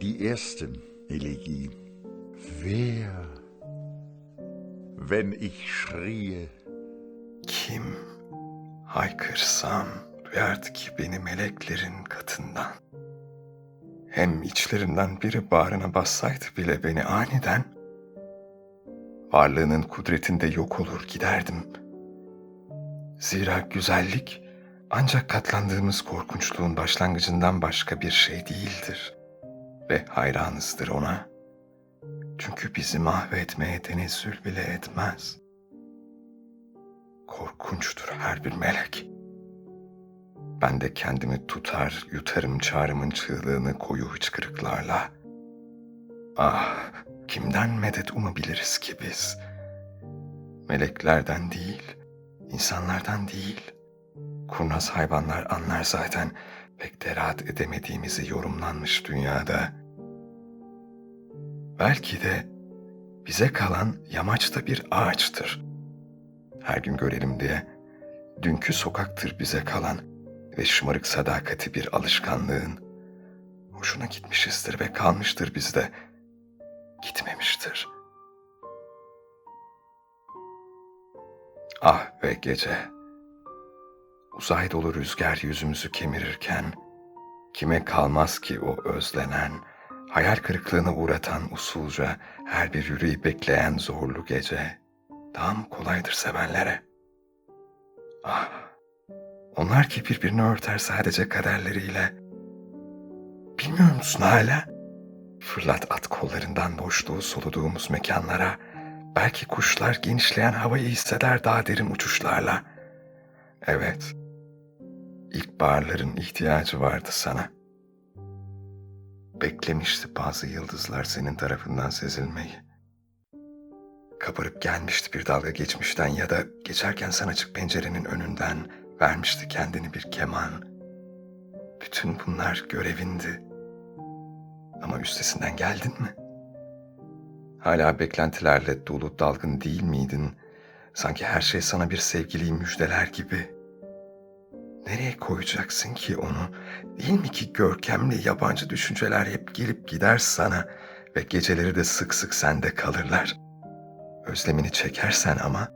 Die ersten Elegie. Wer, wenn ich schrie, Kim haykırsam duyardı ki beni meleklerin katından. Hem içlerinden biri bağrına bassaydı bile beni aniden, varlığının kudretinde yok olur giderdim. Zira güzellik ancak katlandığımız korkunçluğun başlangıcından başka bir şey değildir. Ve hayranızdır ona. Çünkü bizi mahvetmeye tenezzül bile etmez.'' Korkunçtur her bir melek. Ben de kendimi tutar, yutarım çağrımın çığlığını koyu hıçkırıklarla. Ah, kimden medet umabiliriz ki biz? Meleklerden değil, insanlardan değil. Kurnaz hayvanlar anlar zaten pek de rahat edemediğimizi yorumlanmış dünyada. Belki de bize kalan yamaçta bir ağaçtır.'' her gün görelim diye. Dünkü sokaktır bize kalan ve şımarık sadakati bir alışkanlığın. Hoşuna gitmişizdir ve kalmıştır bizde. Gitmemiştir. Ah ve gece. Uzay dolu rüzgar yüzümüzü kemirirken, kime kalmaz ki o özlenen, hayal kırıklığına uğratan usulca her bir yüreği bekleyen zorlu gece.'' mı kolaydır sevenlere? Ah, onlar ki birbirini örter sadece kaderleriyle. Bilmiyor musun hala? Fırlat at kollarından boşluğu soluduğumuz mekanlara. Belki kuşlar genişleyen havayı hisseder daha derin uçuşlarla. Evet, ilkbaharların ihtiyacı vardı sana. Beklemişti bazı yıldızlar senin tarafından sezilmeyi. Kabarıp gelmişti bir dalga geçmişten ya da geçerken sen açık pencerenin önünden vermişti kendini bir keman. Bütün bunlar görevindi. Ama üstesinden geldin mi? Hala beklentilerle dolu dalgın değil miydin? Sanki her şey sana bir sevgiliyi müjdeler gibi. Nereye koyacaksın ki onu? Değil mi ki görkemli yabancı düşünceler hep gelip gider sana ve geceleri de sık sık sende kalırlar.'' özlemini çekersen ama,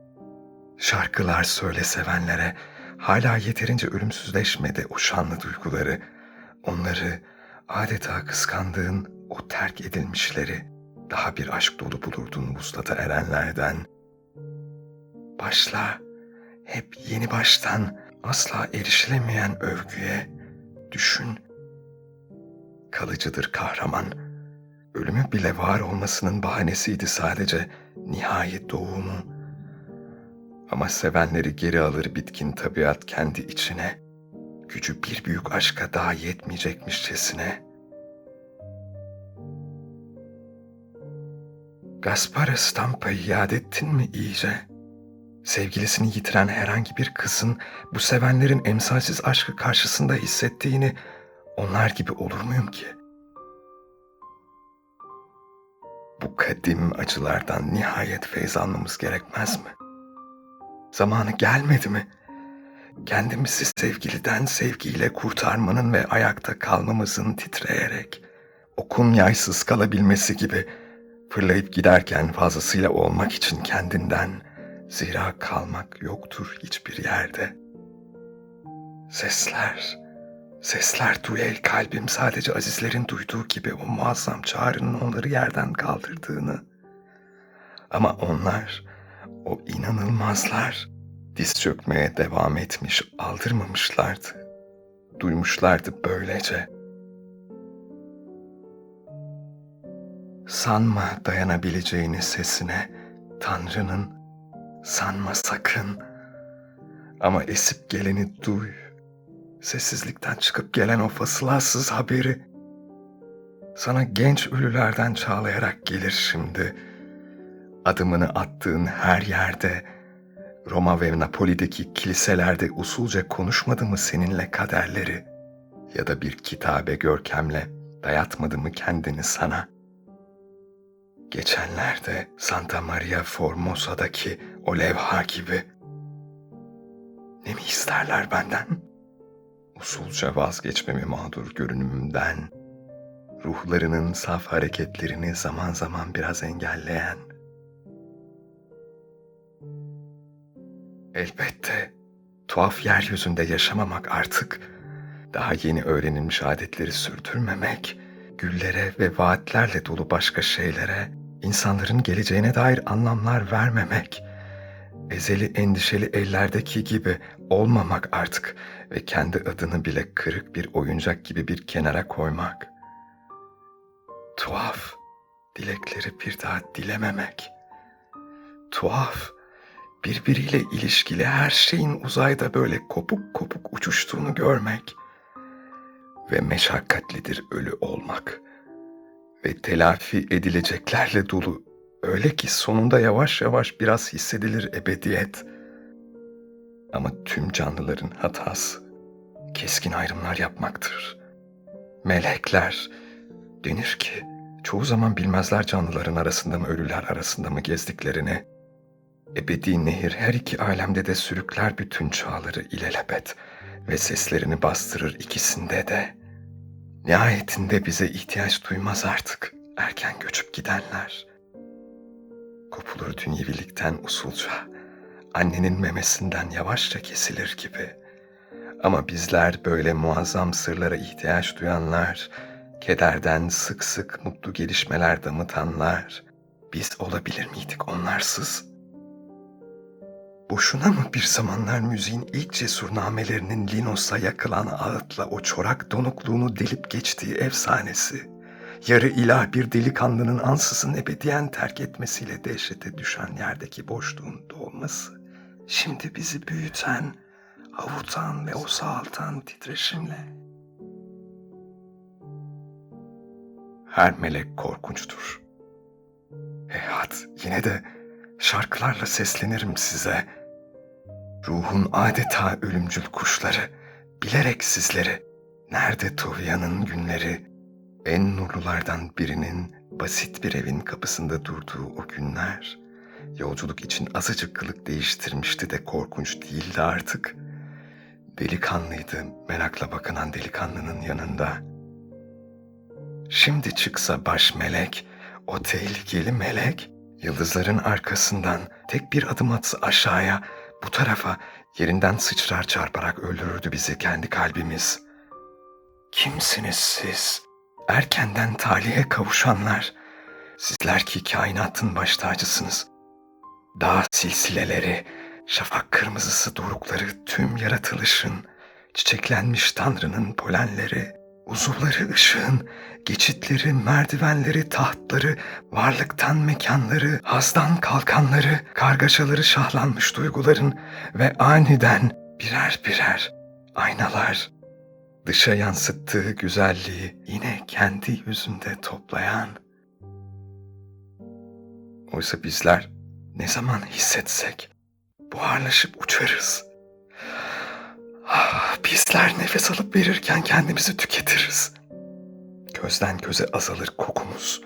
şarkılar söyle sevenlere, hala yeterince ölümsüzleşmedi o şanlı duyguları, onları adeta kıskandığın o terk edilmişleri, daha bir aşk dolu bulurdun vuslata erenlerden. Başla, hep yeni baştan, asla erişilemeyen övgüye, düşün. Kalıcıdır kahraman.'' Ölümü bile var olmasının bahanesiydi sadece nihayet doğumu. Ama sevenleri geri alır bitkin tabiat kendi içine. Gücü bir büyük aşka daha yetmeyecekmişçesine. Gaspara Stampa'yı yad ettin mi iyice? Sevgilisini yitiren herhangi bir kızın bu sevenlerin emsalsiz aşkı karşısında hissettiğini onlar gibi olur muyum ki?'' bu kadim acılardan nihayet feyz almamız gerekmez mi? Zamanı gelmedi mi? Kendimizi sevgiliden sevgiyle kurtarmanın ve ayakta kalmamızın titreyerek, okun yaysız kalabilmesi gibi fırlayıp giderken fazlasıyla olmak için kendinden, zira kalmak yoktur hiçbir yerde. Sesler, Sesler duy kalbim sadece azizlerin duyduğu gibi o muazzam çağrının onları yerden kaldırdığını. Ama onlar, o inanılmazlar, diz çökmeye devam etmiş, aldırmamışlardı. Duymuşlardı böylece. Sanma dayanabileceğini sesine, Tanrı'nın, sanma sakın. Ama esip geleni duy.'' Sessizlikten çıkıp gelen o fasılasız haberi sana genç ölülerden çağlayarak gelir şimdi. Adımını attığın her yerde, Roma ve Napoli'deki kiliselerde usulca konuşmadı mı seninle kaderleri? Ya da bir kitabe görkemle dayatmadı mı kendini sana? Geçenlerde Santa Maria Formosa'daki o levha gibi. Ne mi isterler benden?'' usulca vazgeçmemi mağdur görünümümden, ruhlarının saf hareketlerini zaman zaman biraz engelleyen. Elbette tuhaf yeryüzünde yaşamamak artık, daha yeni öğrenilmiş adetleri sürdürmemek, güllere ve vaatlerle dolu başka şeylere, insanların geleceğine dair anlamlar vermemek, ezeli endişeli ellerdeki gibi olmamak artık ve kendi adını bile kırık bir oyuncak gibi bir kenara koymak. Tuhaf, dilekleri bir daha dilememek. Tuhaf, birbiriyle ilişkili her şeyin uzayda böyle kopuk kopuk uçuştuğunu görmek. Ve meşakkatlidir ölü olmak. Ve telafi edileceklerle dolu öyle ki sonunda yavaş yavaş biraz hissedilir ebediyet. Ama tüm canlıların hatası keskin ayrımlar yapmaktır. Melekler denir ki çoğu zaman bilmezler canlıların arasında mı ölüler arasında mı gezdiklerini. Ebedi nehir her iki alemde de sürükler bütün çağları ilelebet ve seslerini bastırır ikisinde de. Nihayetinde bize ihtiyaç duymaz artık erken göçüp gidenler. Kopulur dünyevilikten usulca, annenin memesinden yavaşça kesilir gibi. Ama bizler böyle muazzam sırlara ihtiyaç duyanlar, kederden sık sık mutlu gelişmeler damıtanlar, biz olabilir miydik onlarsız?'' Boşuna mı bir zamanlar müziğin ilk cesur namelerinin Linos'a yakılan ağıtla o çorak donukluğunu delip geçtiği efsanesi, yarı ilah bir delikanlının ansızın ebediyen terk etmesiyle dehşete düşen yerdeki boşluğun dolması, şimdi bizi büyüten, avutan ve o sağaltan titreşimle. Her melek korkunçtur. Heyhat yine de şarkılarla seslenirim size.'' Ruhun adeta ölümcül kuşları, bilerek sizleri, nerede Tuğya'nın günleri, en nurlulardan birinin basit bir evin kapısında durduğu o günler, yolculuk için azıcık kılık değiştirmişti de korkunç değildi artık. Delikanlıydı merakla bakınan delikanlının yanında. Şimdi çıksa baş melek, o tehlikeli melek, yıldızların arkasından tek bir adım atsa aşağıya, bu tarafa yerinden sıçrar çarparak öldürürdü bizi kendi kalbimiz. Kimsiniz siz? Erkenden talihe kavuşanlar. Sizler ki kainatın baş tacısınız. Dağ silsileleri, şafak kırmızısı dorukları tüm yaratılışın, çiçeklenmiş tanrının polenleri, uzuvları ışığın, geçitleri, merdivenleri, tahtları, varlıktan mekanları, hazdan kalkanları, kargaşaları şahlanmış duyguların ve aniden birer birer aynalar, dışa yansıttığı güzelliği yine kendi yüzünde toplayan. Oysa bizler ne zaman hissetsek buharlaşıp uçarız.'' Bizler nefes alıp verirken kendimizi tüketiriz. Gözden göze azalır kokumuz.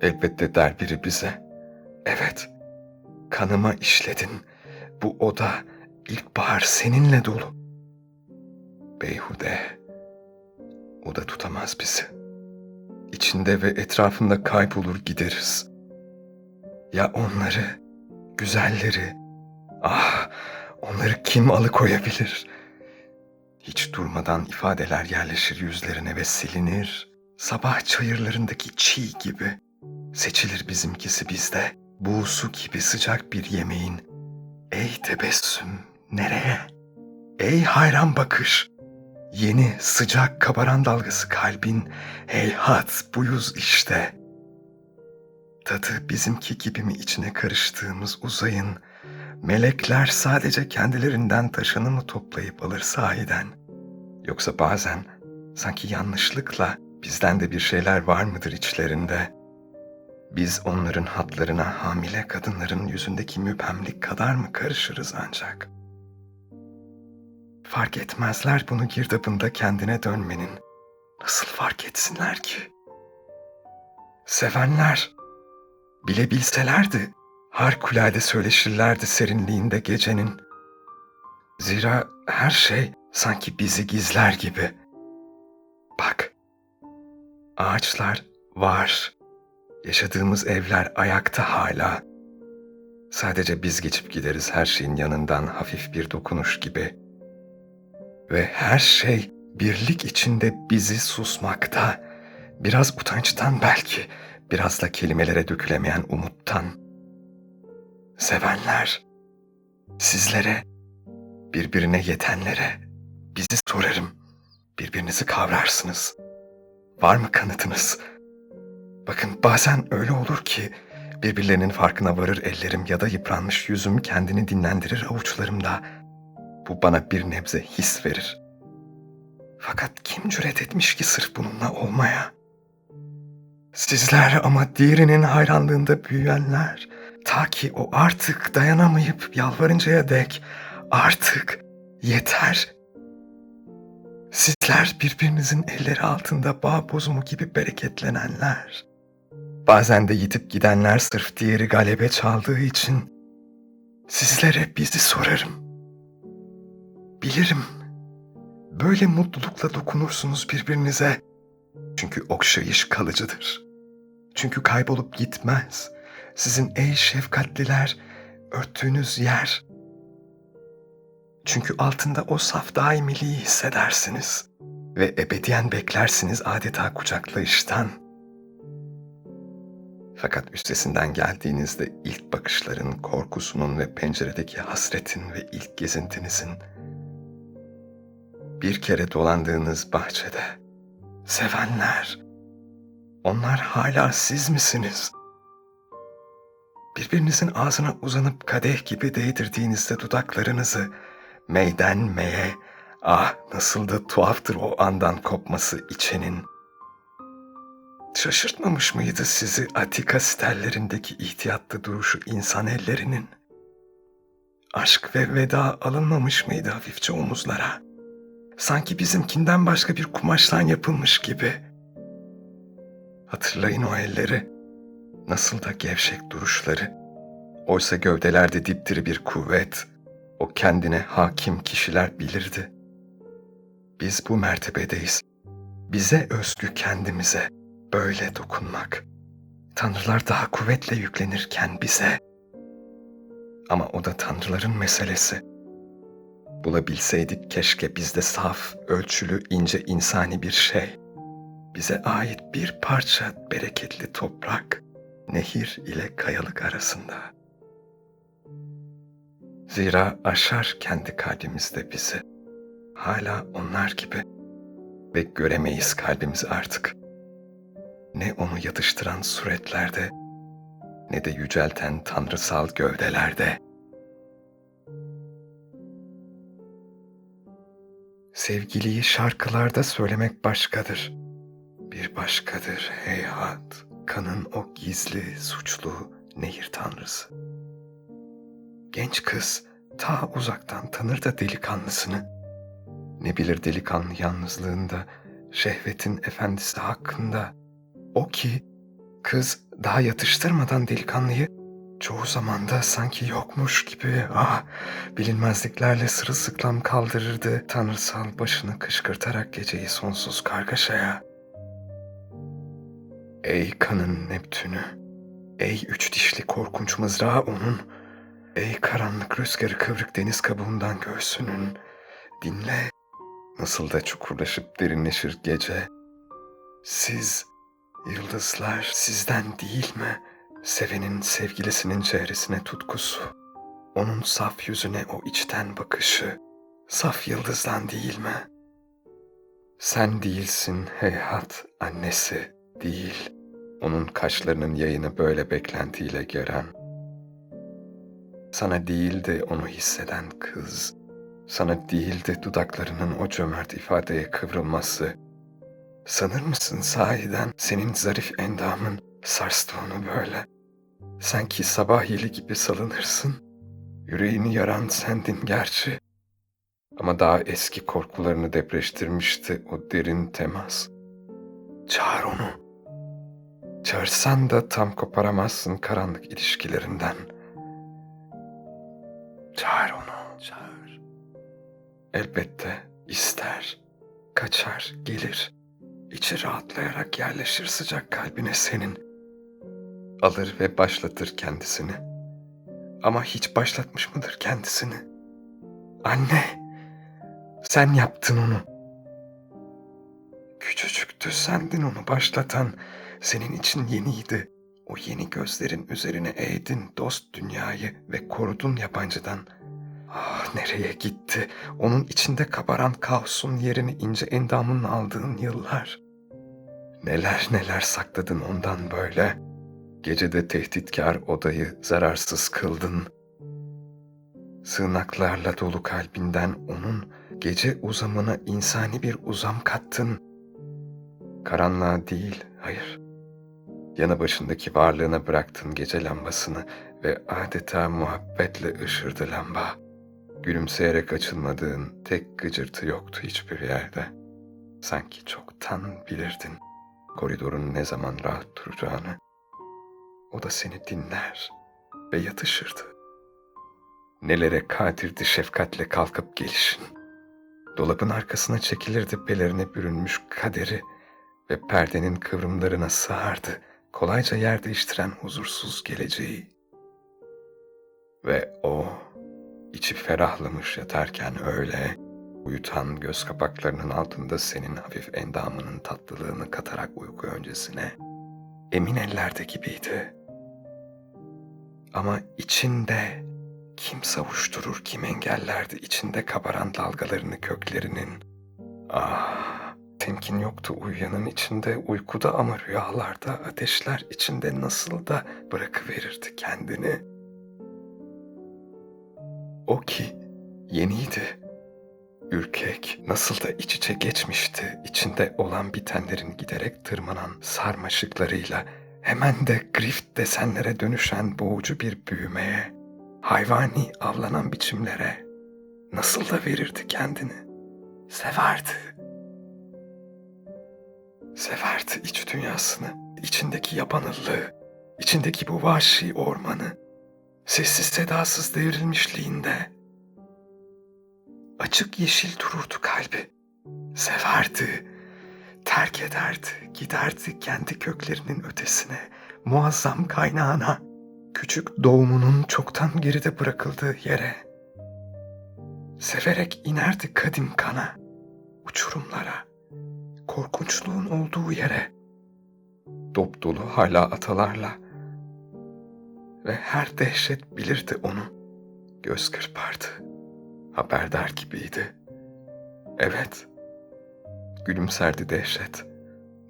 Elbette der biri bize. Evet, kanıma işledin. Bu oda ilkbahar seninle dolu. Beyhude, oda tutamaz bizi. İçinde ve etrafında kaybolur gideriz. Ya onları, güzelleri, ah Onları kim alıkoyabilir? Hiç durmadan ifadeler yerleşir yüzlerine ve silinir. Sabah çayırlarındaki çiğ gibi. Seçilir bizimkisi bizde. Buğsu gibi sıcak bir yemeğin. Ey tebessüm, nereye? Ey hayran bakış, yeni sıcak kabaran dalgası kalbin. Heyhat bu yüz işte. Tadı bizimki gibi mi içine karıştığımız uzayın, Melekler sadece kendilerinden taşını mı toplayıp alır sahiden? Yoksa bazen sanki yanlışlıkla bizden de bir şeyler var mıdır içlerinde? Biz onların hatlarına hamile kadınların yüzündeki müphemlik kadar mı karışırız ancak? Fark etmezler bunu girdabında kendine dönmenin. Nasıl fark etsinler ki? Sevenler bile bilselerdi harikulade söyleşirlerdi serinliğinde gecenin. Zira her şey sanki bizi gizler gibi. Bak, Ağaçlar var. Yaşadığımız evler ayakta hala. Sadece biz geçip gideriz her şeyin yanından hafif bir dokunuş gibi. Ve her şey birlik içinde bizi susmakta. Biraz utançtan belki, biraz da kelimelere dökülemeyen umuttan. Sevenler, sizlere, birbirine yetenlere, bizi sorarım. Birbirinizi kavrarsınız. Var mı kanıtınız? Bakın bazen öyle olur ki birbirlerinin farkına varır ellerim ya da yıpranmış yüzüm kendini dinlendirir avuçlarımda. Bu bana bir nebze his verir. Fakat kim cüret etmiş ki sırf bununla olmaya? Sizler ama diğerinin hayranlığında büyüyenler, ta ki o artık dayanamayıp yalvarıncaya dek artık yeter. Sizler birbirinizin elleri altında bağ bozumu gibi bereketlenenler. Bazen de yitip gidenler sırf diğeri galebe çaldığı için sizlere bizi sorarım. Bilirim. Böyle mutlulukla dokunursunuz birbirinize. Çünkü okşayış kalıcıdır. Çünkü kaybolup gitmez. Sizin ey şefkatliler örttüğünüz yer. Çünkü altında o saf daimiliği hissedersiniz ve ebediyen beklersiniz adeta kucaklayıştan. Fakat üstesinden geldiğinizde ilk bakışların, korkusunun ve penceredeki hasretin ve ilk gezintinizin bir kere dolandığınız bahçede sevenler, onlar hala siz misiniz? Birbirinizin ağzına uzanıp kadeh gibi değdirdiğinizde dudaklarınızı meyden meye, ah nasıl da tuhaftır o andan kopması içenin. Şaşırtmamış mıydı sizi Atika stellerindeki ihtiyatlı duruşu insan ellerinin? Aşk ve veda alınmamış mıydı hafifçe omuzlara? Sanki bizimkinden başka bir kumaştan yapılmış gibi. Hatırlayın o elleri. Nasıl da gevşek duruşları. Oysa gövdelerde dipdiri bir kuvvet. O kendine hakim kişiler bilirdi. Biz bu mertebedeyiz. Bize özgü kendimize böyle dokunmak. Tanrılar daha kuvvetle yüklenirken bize. Ama o da tanrıların meselesi. Bulabilseydik keşke bizde saf, ölçülü, ince insani bir şey. Bize ait bir parça bereketli toprak, nehir ile kayalık arasında. Zira aşar kendi kalbimizde bizi. Hala onlar gibi. Ve göremeyiz kalbimizi artık. Ne onu yatıştıran suretlerde, ne de yücelten tanrısal gövdelerde. Sevgiliyi şarkılarda söylemek başkadır. Bir başkadır heyhat, kanın o gizli, suçlu nehir tanrısı. Genç kız ta uzaktan tanır da delikanlısını. Ne bilir delikanlı yalnızlığında, şehvetin efendisi hakkında. O ki kız daha yatıştırmadan delikanlıyı çoğu zamanda sanki yokmuş gibi ah bilinmezliklerle sırılsıklam kaldırırdı tanrısal başını kışkırtarak geceyi sonsuz kargaşaya. Ey kanın Neptünü, ey üç dişli korkunç mızrağı onun, ey karanlık rüzgarı kıvrık deniz kabuğundan göğsünün, dinle nasıl da çukurlaşıp derinleşir gece. Siz, yıldızlar sizden değil mi? Sevenin sevgilisinin çehresine tutkusu, onun saf yüzüne o içten bakışı, saf yıldızdan değil mi? Sen değilsin heyhat annesi değil, onun kaşlarının yayını böyle beklentiyle gören. Sana değil de onu hisseden kız, sana değil de dudaklarının o cömert ifadeye kıvrılması. Sanır mısın sahiden senin zarif endamın sarstı onu böyle. Sanki sabah yeli gibi salınırsın. Yüreğini yaran sendin gerçi. Ama daha eski korkularını depreştirmişti o derin temas. Çağır onu. Çağırsan da tam koparamazsın karanlık ilişkilerinden. Çağır onu, çağır. Elbette ister, kaçar, gelir. içi rahatlayarak yerleşir sıcak kalbine senin. Alır ve başlatır kendisini. Ama hiç başlatmış mıdır kendisini? Anne, sen yaptın onu. Küçücüktü sendin onu başlatan. Senin için yeniydi. O yeni gözlerin üzerine eğdin dost dünyayı ve korudun yabancıdan. Ah nereye gitti? Onun içinde kabaran kaosun yerini ince endamın aldığın yıllar. Neler neler sakladın ondan böyle. Gecede tehditkar odayı zararsız kıldın. Sığınaklarla dolu kalbinden onun gece uzamına insani bir uzam kattın. Karanlığa değil, hayır. Yanı başındaki varlığına bıraktın gece lambasını ve adeta muhabbetle ışırdı lamba. Gülümseyerek açılmadığın tek gıcırtı yoktu hiçbir yerde. Sanki çoktan bilirdin koridorun ne zaman rahat duracağını. O da seni dinler ve yatışırdı. Nelere kadirdi şefkatle kalkıp gelişin. Dolabın arkasına çekilirdi pelerine bürünmüş kaderi ve perdenin kıvrımlarına sığardı kolayca yer değiştiren huzursuz geleceği. Ve o içi ferahlamış yatarken öyle uyutan göz kapaklarının altında senin hafif endamının tatlılığını katarak uyku öncesine emin ellerde gibiydi. Ama içinde kim savuşturur, kim engellerdi içinde kabaran dalgalarını köklerinin. Ah, temkin yoktu uyuyanın içinde, uykuda ama rüyalarda ateşler içinde nasıl da bırakıverirdi kendini. O ki yeniydi. Ürkek, nasıl da iç içe geçmişti, içinde olan bitenlerin giderek tırmanan sarmaşıklarıyla, hemen de grift desenlere dönüşen boğucu bir büyümeye, hayvani avlanan biçimlere, nasıl da verirdi kendini. Severdi. Severdi iç dünyasını, içindeki yabanıllığı, içindeki bu vahşi ormanı, sessiz sedasız devrilmişliğinde. Açık yeşil dururdu kalbi. Severdi, terk ederdi, giderdi kendi köklerinin ötesine, muazzam kaynağına, küçük doğumunun çoktan geride bırakıldığı yere. Severek inerdi kadim kana, uçurumlara, korkunçluğun olduğu yere. Dop dolu hala atalarla ve her dehşet bilirdi onu. Göz kırpardı. Haberdar gibiydi. Evet. Gülümserdi dehşet.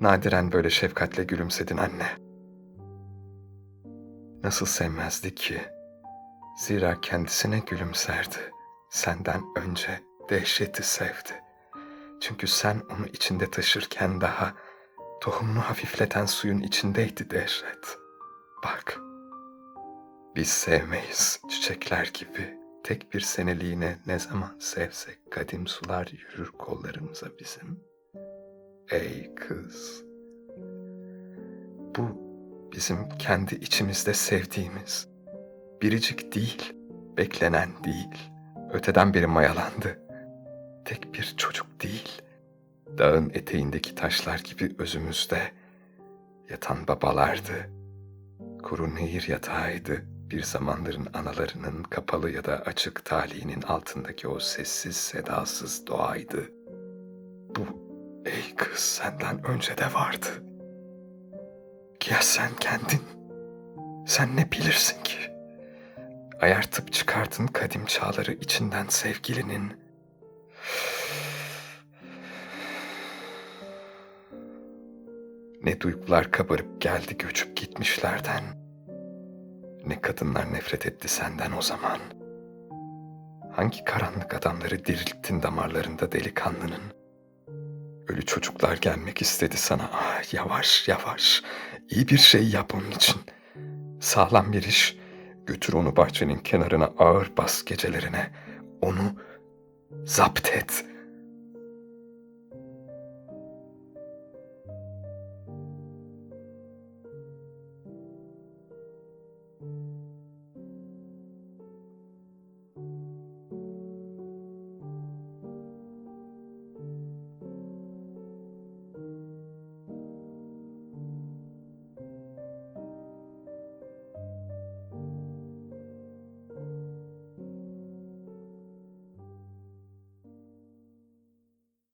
Nadiren böyle şefkatle gülümsedin anne. Nasıl sevmezdi ki? Zira kendisine gülümserdi. Senden önce dehşeti sevdi. Çünkü sen onu içinde taşırken daha tohumunu hafifleten suyun içindeydi dehşet. Bak, biz sevmeyiz çiçekler gibi. Tek bir seneliğine ne zaman sevsek kadim sular yürür kollarımıza bizim. Ey kız! Bu bizim kendi içimizde sevdiğimiz. Biricik değil, beklenen değil. Öteden beri mayalandı. Tek bir çocuk değil. Dağın eteğindeki taşlar gibi özümüzde yatan babalardı. Kuru nehir yatağıydı bir zamanların analarının kapalı ya da açık talihinin altındaki o sessiz sedasız doğaydı. Bu ey kız senden önce de vardı. Ya sen kendin? Sen ne bilirsin ki? Ayartıp çıkardın kadim çağları içinden sevgilinin. Ne duygular kabarıp geldi göçüp gitmişlerden. Ne kadınlar nefret etti senden o zaman. Hangi karanlık adamları dirilttin damarlarında delikanlının. Ölü çocuklar gelmek istedi sana. Ah, yavaş yavaş. İyi bir şey yap onun için. Sağlam bir iş. Götür onu bahçenin kenarına ağır bas gecelerine. Onu Zaptet.